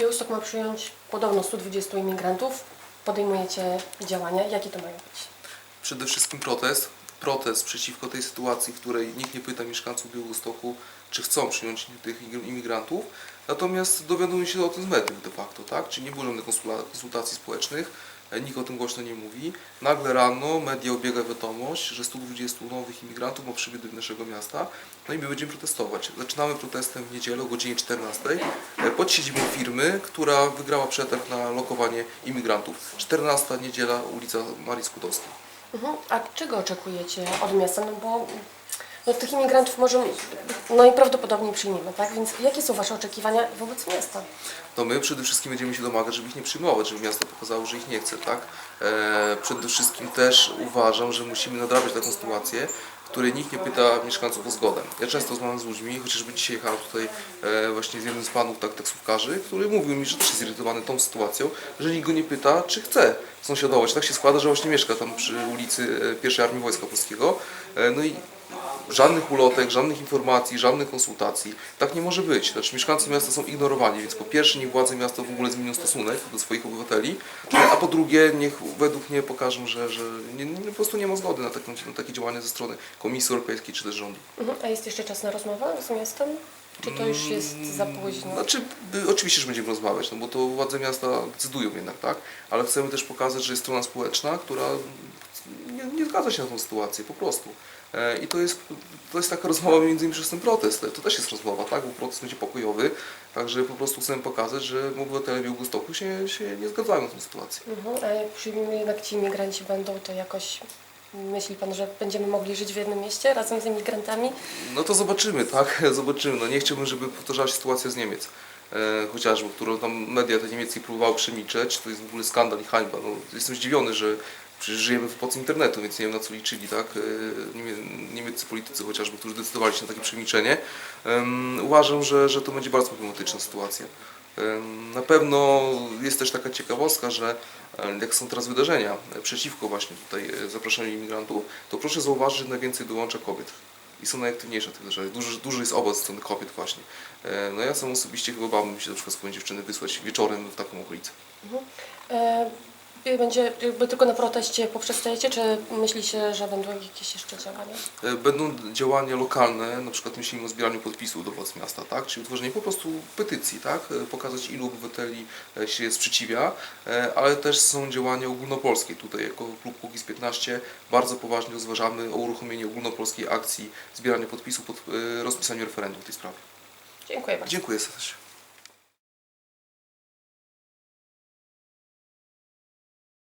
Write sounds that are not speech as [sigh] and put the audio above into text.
Białystok ma przyjąć podobno 120 imigrantów. Podejmujecie działania. Jakie to mają być? Przede wszystkim protest. Protest przeciwko tej sytuacji, w której nikt nie pyta mieszkańców Białegostoku, czy chcą przyjąć tych imigrantów. Natomiast dowiadują się o tym z mediów de facto, tak? Czyli nie było żadnych konsultacji społecznych, nikt o tym głośno nie mówi. Nagle rano media obiega wiadomość, że 120 nowych imigrantów ma przybyć do naszego miasta, no i my będziemy protestować. Zaczynamy protestem w niedzielę o godzinie 14 e, pod siedzibą firmy, która wygrała przetarg na lokowanie imigrantów. 14 niedziela, ulica Marii Skłodowskiej. Mhm. A czego oczekujecie od miasta? No bo no, tych imigrantów może najprawdopodobniej przyjmiemy, tak? Więc jakie są Wasze oczekiwania wobec miasta? to my przede wszystkim będziemy się domagać, żeby ich nie przyjmować, żeby miasto pokazało, że ich nie chce, tak? E, przede wszystkim też uważam, że musimy nadrabiać taką sytuację, której nikt nie pyta mieszkańców o zgodę. Ja często rozmawiam z ludźmi, chociażby dzisiaj jechałem tutaj e, właśnie z jednym z panów tak, taksówkarzy, który mówił mi, że też jest zirytowany tą sytuacją, że nikt go nie pyta, czy chce sąsiadować. Tak się składa, że właśnie mieszka tam przy ulicy e, pierwszej Armii Wojska Polskiego. E, no i żadnych ulotek, żadnych informacji, żadnych konsultacji. Tak nie może być. Znaczy mieszkańcy miasta są ignorowani, więc po pierwsze niech władze miasta w ogóle zmienią stosunek do swoich obywateli, a po drugie niech według mnie pokażą, że, że nie, nie, po prostu nie ma zgody na, na takie działania ze strony Komisji Europejskiej czy też rządu. Mhm. A jest jeszcze czas na rozmowę z miastem? Czy to już jest za późno? Znaczy, y, oczywiście, że będziemy rozmawiać, no bo to władze miasta decydują jednak, tak? Ale chcemy też pokazać, że jest strona społeczna, która nie, nie zgadza się na tą sytuację, po prostu. E, I to jest, to jest taka rozmowa między innymi przez ten protest. To też jest rozmowa, tak? Bo protest będzie pokojowy, także po prostu chcemy pokazać, że obywatele Białegostoku się, się nie zgadzają na tę sytuację. Mhm. A jak przyjmiemy jednak ci imigranci będą, to jakoś myśli Pan, że będziemy mogli żyć w jednym mieście razem z imigrantami? No to zobaczymy, tak? [laughs] Zobaczymy. No nie chciałbym, żeby powtarzała się sytuacja z Niemiec. E, chociażby, którą tam media te niemieckie próbowały przemilczeć. To jest w ogóle skandal i hańba. No, jestem zdziwiony, że przecież żyjemy w epoce internetu, więc nie wiem na co liczyli, tak? E, niemie- niemieccy politycy chociażby, którzy decydowali się na takie przemilczenie. Em, uważam, że, że to będzie bardzo problematyczna sytuacja. Na pewno jest też taka ciekawostka, że jak są teraz wydarzenia przeciwko właśnie tutaj e, zapraszaniu imigrantów, to proszę zauważyć, że najwięcej dołącza kobiet i są najaktywniejsze w tych wydarzeniach. Duży, duży jest owoc strony kobiet właśnie. No ja sam osobiście chyba bałbym się na przykład swoje dziewczyny wysłać wieczorem w taką okolicę. Mhm. E, będzie jakby tylko na proteście poprzestajecie, czy myślicie, że będą jakieś jeszcze działania? E, Będą działania lokalne, na przykład myślimy o zbieraniu podpisów do władz miasta, tak? czyli utworzenie po prostu petycji, tak? E, pokazać ilu obywateli e, się sprzeciwia, ale też są działania ogólnopolskie. Tutaj jako klub Kukiz 15 bardzo poważnie rozważamy o uruchomieniu ogólnopolskiej akcji zbierania podpisów pod rozpisaniem referendum w tej sprawie. Dziękuję bardzo. Dziękuję serdecznie.